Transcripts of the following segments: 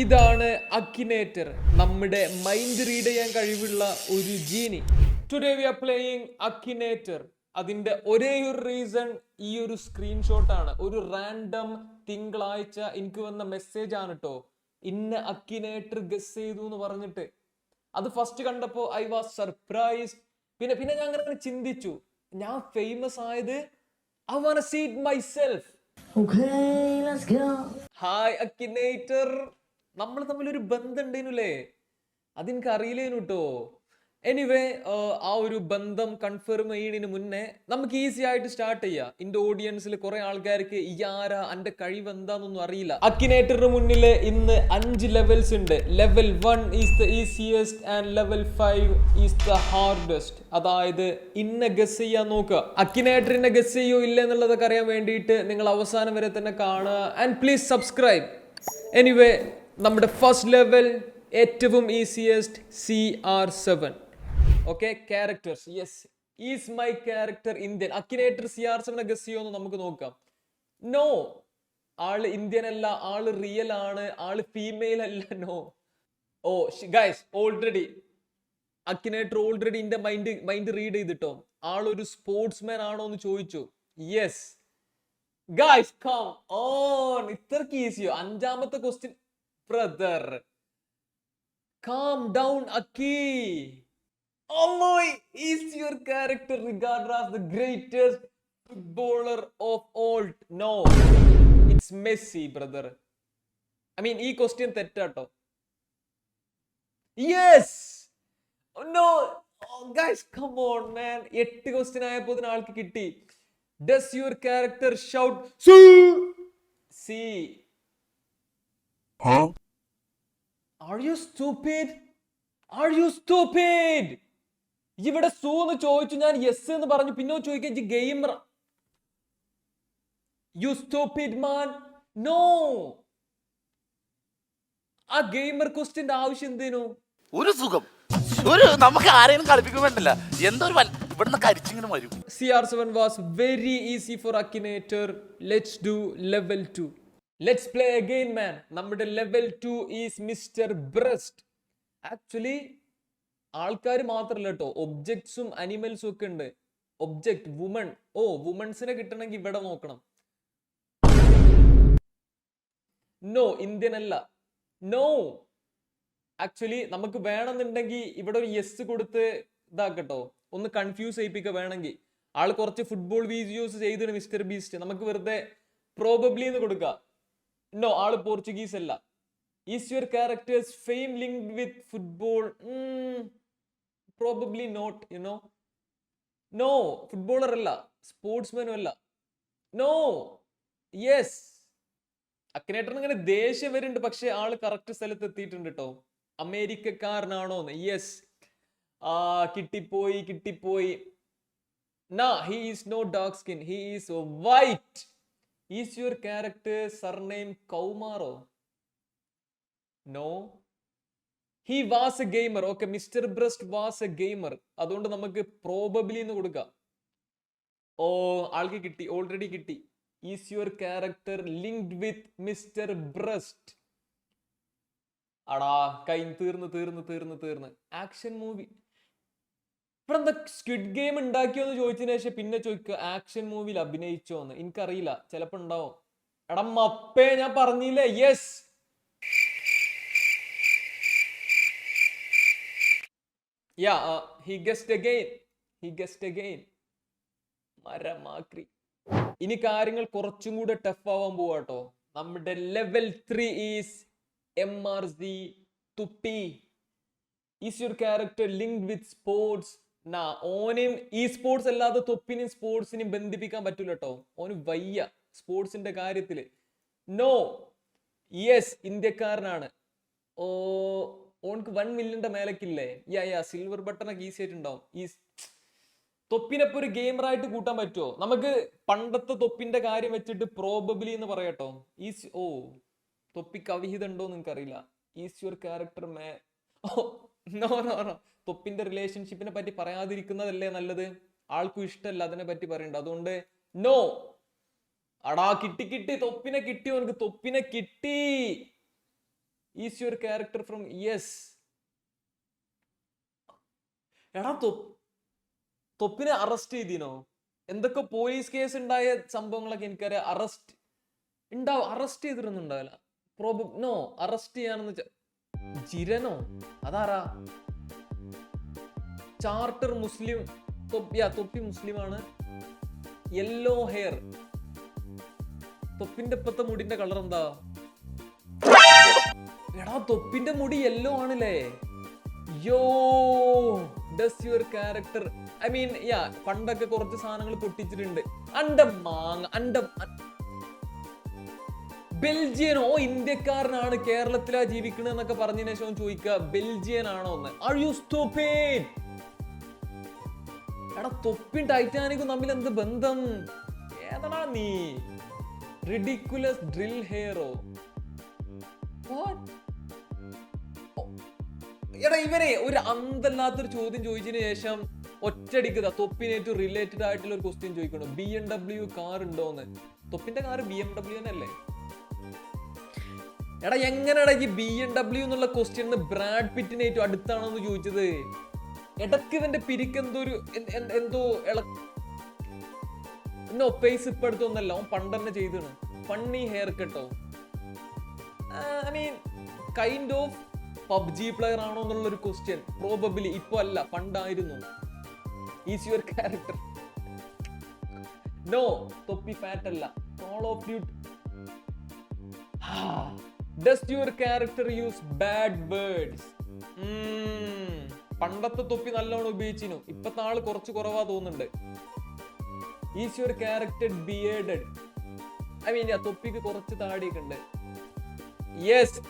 ഇതാണ് അക്കിനേറ്റർ നമ്മുടെ mind read ചെയ്യാൻ കഴിവുള്ള ഒരു genie today we are playing Akinator. അതിന്റെ ഒരേ ഒരു റീസൺ ഈ ഒരു സ്ക്രീൻഷോട്ട് ആണ്. ഒരു റാൻഡം തിങ്കളാഴ്ച എനിക്ക് വന്ന മെസ്സേജ് ആണ് കേട്ടോ ഇന്ന അക്കിനേറ്റർ ഗസ് ചെയ്തു എന്ന് പറഞ്ഞിട്ട്. അത് ഫസ്റ്റ് കണ്ടപ്പോ ഐ വാസ് സർപ്രൈസ്ഡ് പിന്നെ പിന്നെ ഞാൻ അങ്ങനെ ചിന്തിച്ചു. ഞാൻ ഫേമസ് ആയത് I want see it myself. Hi Akinator. നമ്മൾ തമ്മിൽ ഒരു ബന്ധം ഉണ്ടേനുല്ലേ അതെനിക്ക് അറിയില്ലേനു കേട്ടോ എനിവേ ആ ഒരു ബന്ധം കൺഫേം ചെയ്യുന്നതിന് മുന്നേ നമുക്ക് ഈസി ആയിട്ട് സ്റ്റാർട്ട് ചെയ്യാം. ഇന്റെ ഓഡിയൻസിൽ കുറെ ആൾക്കാർക്ക് ഇയാരാ അന്റെ കഴിവ് എന്താന്നൊന്നും അറിയില്ല. അക്കിനേറ്ററിന് മുന്നിൽ ഇന്ന് അഞ്ച് ലെവൽസ് ഉണ്ട്. Level one is the easiest and level five is the hardest അതായത് ഇന്ന ഗസ് ചെയ്യാൻ നോക്കുക. അക്കിനേറ്ററിനെ ഗസ് ചെയ്യോ ഇല്ല എന്നുള്ളതൊക്കെ അറിയാൻ വേണ്ടിയിട്ട് നിങ്ങൾ അവസാനം വരെ തന്നെ കാണുക. ആൻഡ് പ്ലീസ് സബ്സ്ക്രൈബ് എനിവേ നമ്മുടെ ഫസ്റ്റ് ലെവൽ ഏറ്റവും easiest C R seven okay characters yes is my character Indian Akinator C R സെവനെ guess ചെയ്യുമെന്ന് നമുക്ക് നോക്കാം. നോ ആൾ ഇന്ത്യൻ അല്ല ആൾ റിയൽ ആണ് ആൾ ഫീമെയിൽ അല്ല no oh guys already Akinator already എന്റെ മൈൻഡ് മൈൻഡ് റീഡ് ചെയ്തിട്ടോ? ആളൊരു സ്പോർട്സ്മാൻ ആണോ എന്ന് ചോദിച്ചു. യെസ് ഗൈസ് കം ഓൺ ഇത്രക്ക് ഈസിയോ അഞ്ചാമത്തെ question brother calm down അക്കി Oh is your character regarded as the greatest footballer of all? No, it's Messi, brother. I mean, ഈ question തെറ്റാട്ടോ yes no guys come on man എട്ട് question ആയപ്പോ ആൾക്ക് കിട്ടി does your character shout C Are you stupid? Are you stupid? ഇവിടെ സൂ എന്ന് ചോദിച്ചു ഞാൻ yes എന്ന് പറഞ്ഞു. പിന്നെ ചോദിക്കാൻ gamer you stupid man no ആ ഗെയിമർ ക്വസ്റ്റിന്റെ ആവശ്യം എന്തേനു? ഒരു സുഖം. ഒരു നമുക്ക് ആരെയും കളിപ്പിക്കാൻ പറ്റില്ല. എന്തോ ഇവിടുന്ന് കരിച്ചിങ്ങനെ വരും. CR7 was very easy for Akinator. Let's do level 2. Let's play again man നമ്മുടെ level two is Mr Beast actually ആൾക്കാർ മാത്രല്ല കേട്ടോ ഒബ്ജക്ട്സും അനിമൽസും ഒക്കെ ഉണ്ട്. ഒബ്ജക്ട് വുമൺ ഓ വുമൺസിനെ കിട്ടണമെങ്കിൽ ഇവിടെ നോക്കണം. നോ ഇന്ത്യൻ അല്ല. നോ ആക്ച്വലി നമുക്ക് വേണമെന്നുണ്ടെങ്കിൽ ഇവിടെ ഒരു യെസ് കൊടുത്ത് ഇതാക്കട്ടോ. ഒന്ന് കൺഫ്യൂസ് ചെയ്യിപ്പിക്കുക വേണമെങ്കിൽ. ആൾ കുറച്ച് ഫുട്ബോൾ വീഡിയോസ് ചെയ്തിട്ട് മിസ്റ്റർ ബീസ്റ്റ് നമുക്ക് വെറുതെ പ്രോബബ്ലി എന്ന് കൊടുക്കുക നോ ആൾ പോർച്ചുഗീസ് അല്ല. Is your characters fame linked with football probably not you know no footballer അല്ല. സ്പോർട്സ്മാനും അല്ല. നോ യെസ് അക്കിനേറ്ററിന് ഇങ്ങനെ ദേഷ്യം വരുന്നുണ്ട് പക്ഷെ ആൾ കറക്റ്റ് സ്ഥലത്ത് എത്തിയിട്ടുണ്ട് കേട്ടോ അമേരിക്കക്കാരനാണോന്ന്. യെസ് ആ കിട്ടിപ്പോയി കിട്ടിപ്പോയി. നാ he is no dark skin he is white is your character surname കൗമാറോ no he was a gamer okay Mr Beast was a gamer അതുകൊണ്ട് നമുക്ക് പ്രോബബ്ലി എന്ന് കൊടുക്കാം. ഓ ആൾക്ക് കിട്ടി ഓൾറെഡി കിട്ടി. Is your character linked with Mr Beast അടാ കൈ തീർന്ന് തീർന്ന് തീർന്ന് തീർന്ന്. ആക്ഷൻ മൂവി ഇവിടെ എന്താ സ്ക്വിഡ് ഗെയിം ഉണ്ടാക്കിയോ എന്ന് ചോദിച്ചതിന് ശേഷം പിന്നെ ചോദിക്കുക ആക്ഷൻ മൂവിയിൽ അഭിനയിച്ചോന്ന്. എനിക്കറിയില്ല. ചിലപ്പോ ഉണ്ടാവും എടാ മപ്പേ ഞാൻ പറഞ്ഞില്ലേ? Yes yeah he guessed again he guessed again മരമാക്രി. ഇനി കാര്യങ്ങൾ കുറച്ചും കൂടെ ടഫ് ആവാൻ പോവാട്ടോ നമ്മുടെ level three is M R Z Thoppi is your character link with sports നാ ഓനെയും ഈ സ്പോർട്സ് അല്ലാതെ തൊപ്പിനെയും സ്പോർട്സിനെയും ബന്ധിപ്പിക്കാൻ പറ്റൂല കേട്ടോ ഓന് വയ്യ സ്പോർട്സിന്റെ കാര്യത്തിൽ. നോ യെസ് ഇന്ത്യക്കാരനാണ്. ഓ ഓൺക്ക് വൺ മില്യന്റെ മേലക്കില്ലേ? യാ യാ സിൽവർ ബട്ടൺ ഒക്കെ ഈസി ആയിട്ടുണ്ടാവും. ഈ തൊപ്പിനൊപ്പം ഒരു ഗെയിമറായിട്ട് കൂട്ടാൻ പറ്റുമോ നമുക്ക് പണ്ടത്തെ തൊപ്പിന്റെ കാര്യം വെച്ചിട്ട് പ്രോബബിലി എന്ന് പറയട്ടോ ഈസ് ഓ തൊപ്പിക്ക് അവിഹിതം ഉണ്ടോ നിനക്കറിയില്ല. Is your character male no no no തൊപ്പിന്റെ റിലേഷൻഷിപ്പിനെ പറ്റി പറയാതിരിക്കുന്നതല്ലേ നല്ലത്? ആൾക്കും ഇഷ്ടമല്ല അതിനെ പറ്റി പറയണ്ട. അതുകൊണ്ട് നോ അടാ കിട്ടി കിട്ടി. തൊപ്പിനെ കിട്ടി അവനക്ക്. തൊപ്പിനെ കിട്ടി. Is your character from yes എടാ തൊപ്പിനെ അറസ്റ്റ് ചെയ്തിനോ? എന്തൊക്കെ പോലീസ് കേസ് ഉണ്ടായ സംഭവങ്ങളൊക്കെ എനിക്കറിയാം. അറസ്റ്റ് ഉണ്ടാവും അറസ്റ്റ് ചെയ്തിരുന്നുണ്ടാവില്ല. പ്രോബ് നോ അറസ്റ്റ് ചെയ്യാനെന്ന് വെച്ചാ ജിരനോ? അതാരാ? ചാർട്ടർ മുസ്ലിം തൊപ്പിയ തൊപ്പി മുസ്ലിമാണ്. Yellow hair. തൊപ്പിന്റെ ഇപ്പത്തെ മുടിന്റെ കളർ എന്താ? എടാ തൊപ്പിന്റെ മുടി യെല്ലോ ആണല്ലേ. Yo your character I mean yeah പണ്ടൊക്കെ കുറച്ച് സാധനങ്ങൾ പൊട്ടിച്ചിട്ടുണ്ട്. അണ്ട മാങ്ങ അണ്ട ബെൽജിയൻ ഓ ഇന്ത്യക്കാരനാണ് കേരളത്തിലാ ജീവിക്കുന്നത് എന്നൊക്കെ പറഞ്ഞതിന് ശേഷം ചോദിക്കുക ബെൽജിയൻ ആണോ എന്ന് ആർ യു എടാ തൊപ്പിൻ ടൈറ്റാനിക്കും തമ്മിൽ എന്ത് ബന്ധം? ഏതാ നീ? റിഡിക്കുലസ് ഡ്രിൽ ഹെയറോ എടാ ഇവരെ ഒരു അന്തല്ലാത്തൊരു ചോദ്യം ചോദിച്ചതിന് ശേഷം ഒറ്റടിക്കുക തൊപ്പിനേറ്റ് റിലേറ്റഡ് ആയിട്ടുള്ള ഒരു ക്വസ്റ്റ്യൻ ചോദിക്കണം ബി എം ഡബ്ല്യു കാർ ഉണ്ടോന്ന്? തൊപ്പിന്റെ കാർ ബി എം ഡബ്ല്യു തന്നെയല്ലേ? എടാ എങ്ങനെയാടാ ഈ ബി എം ഡബ്ല്യു എന്നുള്ള ക്വസ്റ്റ്യൻ ബ്രാഡ് പിറ്റിനേറ്റവും അടുത്താണോ എന്ന് ചോദിച്ചത്? ഇടയ്ക്ക് ഇവന്റെ പിരിക്ക് എന്തോ ഒരു എന്ത്- ഇള നോ പേസ് ഇപ്പൊ അടുത്തൊന്നല്ല അവൻ പണ്ട് തന്നെ ചെയ്താണ് funny hair കട്ടോ I mean kind of PUBG player ആണോ എന്നുള്ള ഒരു ക്വസ്റ്റ്യൻ പ്രോബബിലി ഇപ്പൊ അല്ല പണ്ടായിരുന്നു. Is your character no Thoppi fat അല്ല. Call of Duty does your character use bad words പണ്ടത്തെ തൊപ്പി നല്ലോണം ഉപയോഗിച്ചിനു ഇപ്പത്തെ ആൾ കുറച്ച് കുറവാ തോന്നുന്നുണ്ട്. Is your character bearded I mean ആ തൊപ്പിക്ക് കുറച്ച് താടിയൊക്കെ ഉണ്ട്. യെസ്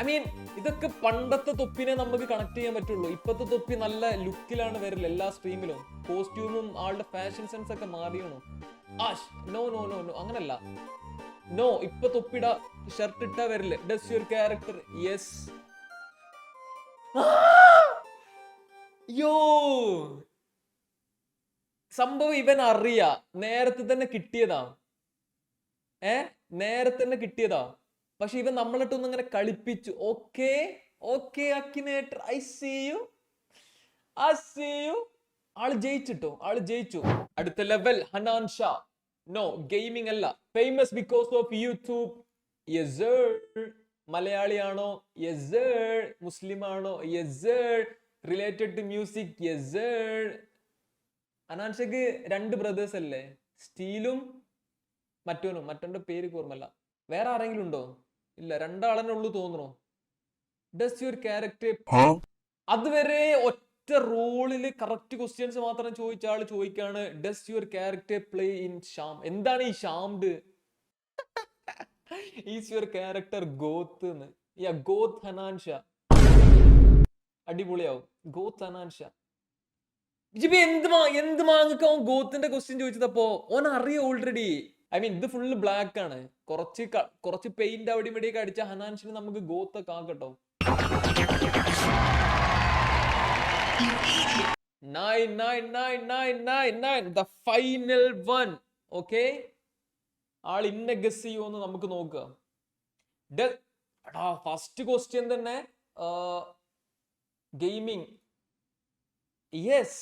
ഐ മീൻ ഇതൊക്കെ പണ്ടത്തെ തൊപ്പിനെ നമുക്ക് കണക്ട് ചെയ്യാൻ പറ്റുള്ളൂ. ഇപ്പത്തെ തൊപ്പി നല്ല ലുക്കിലാണ് വരില്ല എല്ലാ സ്ട്രീമിലും കോസ്റ്റ്യൂമും ആളുടെ ഫാഷൻ സെൻസ് ഒക്കെ മാറിയണോ? ആഷ് നോ നോ നോ നോ അങ്ങനല്ല. നോ ഇപ്പൊ തൊപ്പിട. ഷർട്ട് ഇട്ടാ വരില്ല ഡസ് യുവർ ക്യാരക്ടർ യെസ് യോ സംഭവം ഇവൻ അറിയാ. നേരത്തെ തന്നെ കിട്ടിയതാ. ഏ? നേരത്തെ തന്നെ കിട്ടിയതാ. പക്ഷെ ഇവൻ നമ്മളിട്ടൊന്നും ഇങ്ങനെ കളിപ്പിച്ചു. Okay okay Akinator I see you I see you ആൾ ജയിച്ചിട്ടോ? ആൾ ജയിച്ചു. അടുത്ത level Hanan Shah no gaming അല്ല. ഫേമസ് ബിക്കോസ് ഓഫ് യൂട്യൂബ് മലയാളിയാണോ? യെസ് മുസ്ലിം ആണോ yes related to music yes അനാൻഷക്ക് രണ്ട് ബ്രദേഴ്സ് അല്ലേ? സ്റ്റീലും മറ്റോനും. മറ്റോന്റെ പേര് ഓർമ്മല്ല വേറെ ആരെങ്കിലും ഉണ്ടോ? ഇല്ല രണ്ടാളെന്നെ ഉള്ളു തോന്നുന്നു. ഡസ് യുവർ ക്യാരക്ടർ അതുവരെ ഒറ്റ റോളിൽ കറക്റ്റ് ക്വസ്റ്റ്യൻസ് മാത്രം ചോദിച്ചാൽ ചോദിക്കാണ്. Does your character play in sham എന്താണ് ഈ shamed is your character goth എന്ന് ഗോത്ത് ഹനാൻ ഷാ അടിപൊളിയാവും. ഗോത്ത് ഹനാൻഷ ജിബി എന്ത് എന്ത് മാങ്ങക്ക് അവൻ ഗോത്തിന്റെ ക്വസ്റ്റ്യൻ ചോദിച്ചതപ്പോ? ഓൻ അറിയാം ഓൾറെഡി ഐ മീൻ ഇത് ഫുള്ള് ബ്ലാക്ക് ആണ്. കുറച്ച് കുറച്ച് പെയിന്റ് അവിടെ ഇവിടെയൊക്കെ അടിച്ച ഹനാൻഷിന് നമുക്ക് ഗോത്തൊക്കെ ആക്കട്ടോ നമുക്ക് നോക്കുക. ഫസ്റ്റ് ക്വസ്റ്റ്യൻ തന്നെ gaming yes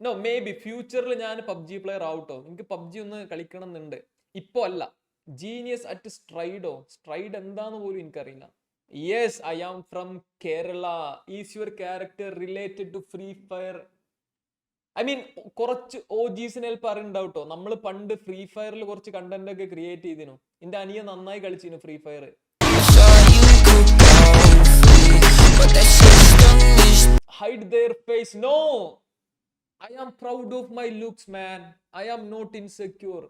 no may be ഫ്യൂച്ചറിൽ ഞാൻ പബ്ജി പ്ലെയർ ആവട്ടോ. എനിക്ക് പബ്ജി ഒന്ന് കളിക്കണം എന്നുണ്ട് ഇപ്പോ അല്ല. ജീനിയസ് അറ്റ് സ്ട്രൈഡോ സ്ട്രൈഡ് എന്താന്ന് പോലും എനിക്കറിയില്ല. Yes I am from Kerala is your character related to Free Fire I mean കുറച്ച് ഓ ജീസിനെ ഹെൽപ്പ് അറിയുണ്ടാവട്ടോ നമ്മൾ പണ്ട് ഫ്രീ ഫയറിൽ കുറച്ച് കണ്ടന്റ് ഒക്കെ ക്രിയേറ്റ് ചെയ്തിരുന്നു എന്റെ അനിയ നന്നായി കളിച്ചിരുന്നു Free Fire hide their face. No, I am proud of my looks, man. I am not insecure.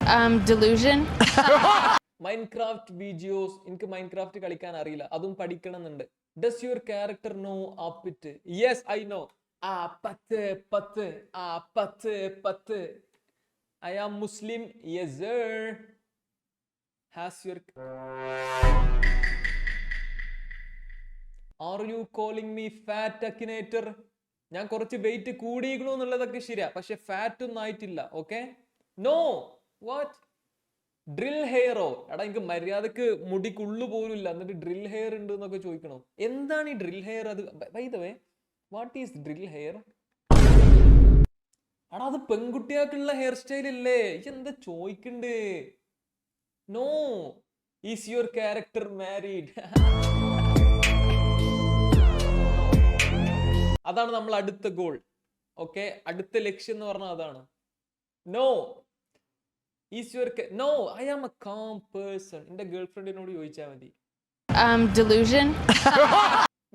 Um, delusion. Minecraft videos എനിക്ക് മൈൻക്രാഫ്റ്റ് കളിക്കാൻ അറിയില്ല. അതും പഠിക്കണം എന്നുണ്ട് ഡസ് യുവർ ക്യാരക്ടർ നോ ആപ്പിറ്റ് യെസ് ഐ നോ ആ പത്ത് പത്ത് ആ പത്ത് പത്ത് I am Muslim yes has your are you calling me fat Akinator ഞാൻ കുറച്ച് വെയിറ്റ് കൂടിയിരിക്കണോ എന്നുള്ളതൊക്കെ ശരിയാ. പക്ഷെ ഫാറ്റ് ഒന്നും ആയിട്ടില്ല ഓക്കെ നോ വാട്ട് ഡ്രിൽ ഹെയറോ എടാ എനിക്ക് മര്യാദയ്ക്ക് മുടിക്കുള്ളു പോലും ഇല്ല എന്നിട്ട് ഡ്രിൽ ഹെയർ ഉണ്ട് എന്നൊക്കെ ചോദിക്കണോ? എന്താണ് ഈ ഡ്രിൽ ഹെയർ അത് വൈദവേ വാട്ട് ഈസ് ഡ്രിൽ ഹെയർ എടാ അത് പെൺകുട്ടികൾക്കുള്ള ഹെയർ സ്റ്റൈൽ അല്ലേ എന്താ ചോദിക്കണ്ട്? No is your character married അതാണ് നമ്മൾ അടുത്ത ഗോൾ ഓക്കെ അടുത്ത ലക്ഷ്യം എന്ന് പറഞ്ഞാൽ അതാണ്. No your no I am a calm person എന്റെ ഗേൾഫ്രണ്ടിനോട് ചോദിച്ചാൽ മതി. Um, delusion.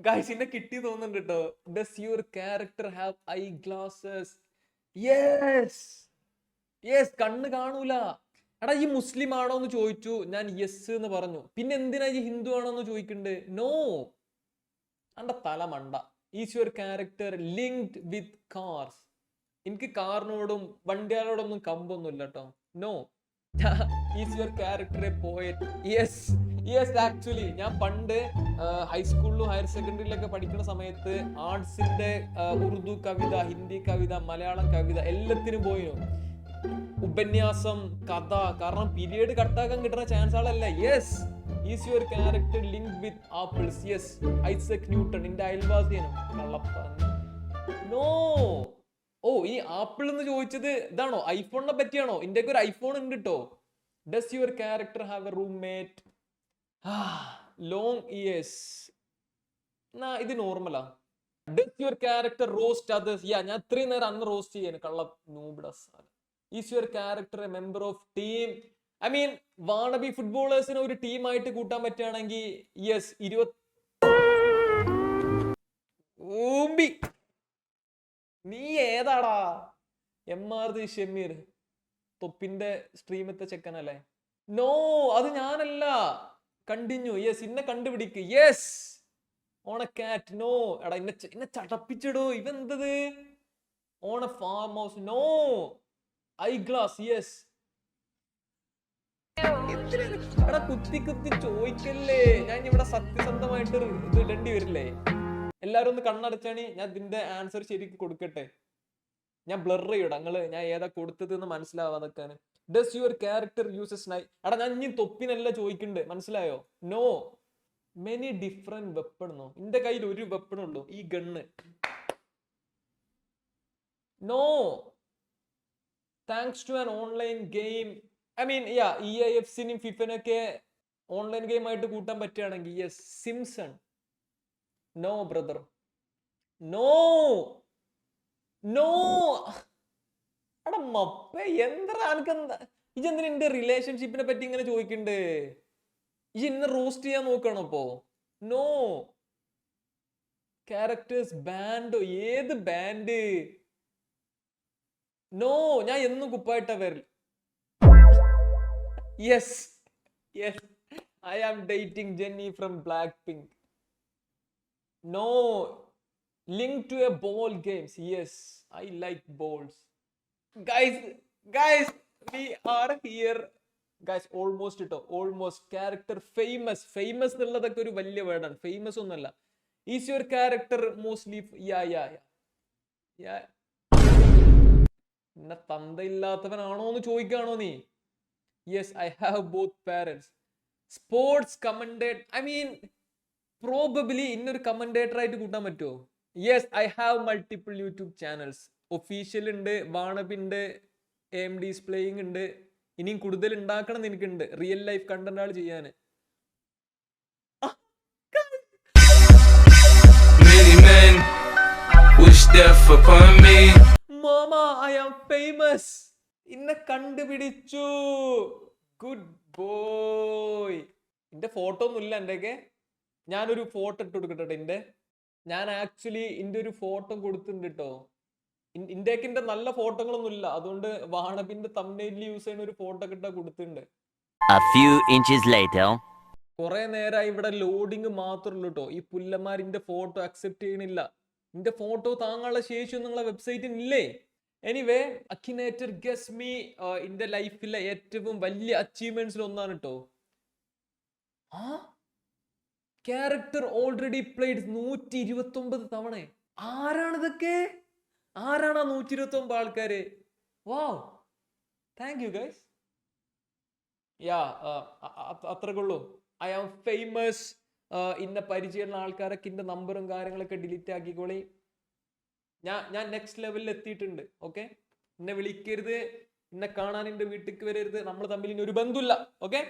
ഗായ്സ് എന്നെ കിട്ടി തോന്നുന്നുണ്ട് കേട്ടോ does your character have eye glasses yes yes കണ്ണ് കാണൂല. എടാ ഈ മുസ്ലിം ആണോ എന്ന് ചോദിച്ചു. ഞാൻ യെസ് എന്ന് പറഞ്ഞു. പിന്നെ എന്തിനാ ഈ ഹിന്ദു ആണോ എന്ന് ചോദിക്കണ്ട്? നോ അന്റെ തല മണ്ട. Is your character linked with cars എനിക്ക് കാറിനോടും വണ്ടികളോടൊന്നും കമ്പൊന്നുമില്ല കേട്ടോ no is your character a poet yes yes actually ഞാൻ പണ്ട് ഹൈസ്കൂളിലും ഹയർ സെക്കൻഡറിയിലൊക്കെ പഠിക്കുന്ന സമയത്ത് ആർട്സിന്റെ ഉറുദു കവിത ഹിന്ദി കവിത മലയാളം കവിത എല്ലാത്തിനും പോയിരുന്നു. ഉപന്യാസം കഥ കാരണം പീരിയഡ് കട്ടാക്കാൻ കിട്ടുന്ന ചാൻസ് ആളല്ല. Yes is your character link with apples yes Isaac Newton ഇന്റെ അയൽവാസിയാണ്. കള്ളപ്പ. നോ ഓ ഇനി ആപ്പിൾ എന്ന് ചോദിച്ചത് ഇതാണോ? ഐഫോണിനെ പറ്റിയാണോ? എന്റെ ഒരു ഐഫോൺ ഉണ്ട് കേട്ടോ does your character have a roommate long ears എന്നാ ഇത് നോർമലാ does your character roast others yeah ഞാൻ ഇത്രയും നേരം അന്ന് റോസ്റ്റ് ചെയ്യാൻ കള്ള നൂബിഡസ് is your character a member of team I mean wannabe ഫുട്ബോളേഴ്സിനെ ഒരു ടീമായിട്ട് കൂട്ടാൻ പറ്റുകയാണെങ്കിൽ യെസ് ഇരുപത്തി ഊമ്പി നീ ഏതാടാ? M R the Shemeer. തൊപ്പിന്റെ സ്ട്രീമത്തെ ചെക്കനല്ലേ നോ അത് ഞാനല്ല. കണ്ടിന്യൂ യെസ് ഇന്നെ കണ്ടുപിടിക്ക്. യെസ് ഓണ കാറ്റ് നോ എടാ ഇന്നെ ഇന്നെ ചടപ്പിച്ചിടോ. ഇവെന്തത്? Own a farm house no eye glass yes എടാ കുത്തി കുത്തി ചോദിക്കല്ലേ? ഞാൻ ഇവിടെ സത്യസന്ധമായിട്ട് ഇത് ഇടേണ്ടി വരില്ലേ? എല്ലാരും ഒന്ന് കണ്ണടച്ചാണി ഞാൻ ഇതിന്റെ ആൻസർ ശരിക്ക് കൊടുക്കട്ടെ. ഞാൻ ബ്ലർ ചെയ്യടാ. നിങ്ങൾ ഞാൻ ഏതാ കൊടുത്തത് എന്ന് മനസ്സിലാവാതൊക്കെ does your character uses knife എടാ ഞാൻ ഇനി തൊപ്പിനല്ല ചോദിക്കണ്ട്. മനസ്സിലായോ? No many different weapon no എന്റെ കയ്യിൽ ഒരു വെപ്പൺ ഉള്ളൂ ഈ gun no thanks to an online game I mean yeah E F സിനും ഫിഫനൊക്കെ ഓൺലൈൻ ഗെയിം ആയിട്ട് കൂട്ടാൻ പറ്റുകയാണെങ്കിൽ yes Simpson no brother no no അട മപ്പ എന്താ? അനക്കെന്താ ഇജെന്തിനാ എന്റെ റിലേഷൻഷിപ്പിനെ പറ്റി ഇങ്ങനെ ചോദിക്കണ്ട്? ഇജ് എന്നെ റോസ്റ്റ് ചെയ്യാൻ നോക്കണം അപ്പോ നോ ക്യാരക്ടേഴ്സ് ബാൻഡോ ഏത് ബാൻഡ് നോ ഞാൻ എന്നും കുപ്പായിട്ട വരൽ yes yes I am dating Jennie from Blackpink No. Link to a ball games. Yes, I like balls. Guys, guys, we are here. Guys, almost ഇട്ടോ ഓൾമോസ്റ്റ് ക്യാരക്ടർ ഫേമസ് ഫേമസ് എന്നുള്ളതൊക്കെ ഒരു വലിയ വേർഡാണ് famous ഒന്നല്ല is your character mostly yeah yeah yeah എന്നെ തന്തയില്ലാത്തവനാണോ എന്ന് ചോദിക്കുകയാണോ നീ yes I have both parents sports commentate I mean probably ഇന്നൊരു കമന്റേറ്റർ ആയിട്ട് കൂട്ടാൻ പറ്റുമോ yes I have multiple YouTube channels official ഉണ്ട് വാണബ് ഉണ്ട് എം ഡിസ്പ്ലേയിങ് ഉണ്ട്. ഇനിയും കൂടുതൽ ഉണ്ടാക്കണം എന്ന് എനിക്കുണ്ട്. റിയൽ ലൈഫ് കണ്ടന്റ് ആൾ ചെയ്യാൻ. മാമ ഐ ആം ഫേമസ് ഇന്നെ കണ്ടുപിടിച്ചു. ഗുഡ് ബോയ് എന്റെ ഫോട്ടോ ഒന്നും ഇല്ല എന്റെയൊക്കെ. ഞാനൊരു ഫോട്ടോ ഇട്ട് കൊടുക്കട്ടെ എന്റെ ഞാൻ ആക്ച്വലി എന്റെ ഒരു ഫോട്ടോ കൊടുത്തിട്ടുണ്ട് കേട്ടോ ഇന്ത്യയ്ക്ക് എന്റെ നല്ല ഫോട്ടോകളൊന്നും ഇല്ല. അതുകൊണ്ട് വാണപ്പിന്റെ തമ്മിൽ യൂസ് ചെയ്യുന്ന ഒരു ഫോട്ടോ കിട്ടാ കൊടുത്തിട്ടുണ്ട്. കുറെ നേരമായി ഇവിടെ ലോഡിങ് മാത്രമേ കേട്ടോ ഈ പുല്ലന്മാരിന്റെ ഫോട്ടോ അക്സെപ്റ്റ് ചെയ്യണില്ല. എന്റെ ഫോട്ടോ താങ്ങാനുള്ള ശേഷി നിങ്ങളെ വെബ്സൈറ്റിന് ഇല്ലേ? എനിവേ അക്കിനേറ്റർ ഗസ് മീ എന്റെ ലൈഫിലെ ഏറ്റവും വലിയ അച്ചീവ്മെന്റ്സിൽ ഒന്നാണ് കേട്ടോ ആ? ക്യാരക്ടർ ഓൾറെഡി പ്ലേഡ് നൂറ്റി ഇരുപത്തി ഒമ്പത് തവണ ആരാണിതൊക്കെ ആരാണ് ആ നൂറ്റി ഇരുപത്തി ഒമ്പത് ആൾക്കാര് wow thank you guys yeah അത്രക്കുള്ളൂ. I am famous ഇന്ന പരിചയമുള്ള ആൾക്കാരൊക്കെ ഇന്റെ നമ്പറും കാര്യങ്ങളൊക്കെ ഡിലീറ്റ് ആക്കിക്കോളി. ഞാൻ ഞാൻ നെക്സ്റ്റ് ലെവലിൽ എത്തിയിട്ടുണ്ട് ഓക്കെ എന്നെ വിളിക്കരുത് എന്നെ കാണാൻ എന്റെ വീട്ടിലേക്ക് വരരുത്. നമ്മൾ തമ്മിൽ ഇനി ഒരു ബന്ധമില്ല ഓക്കെ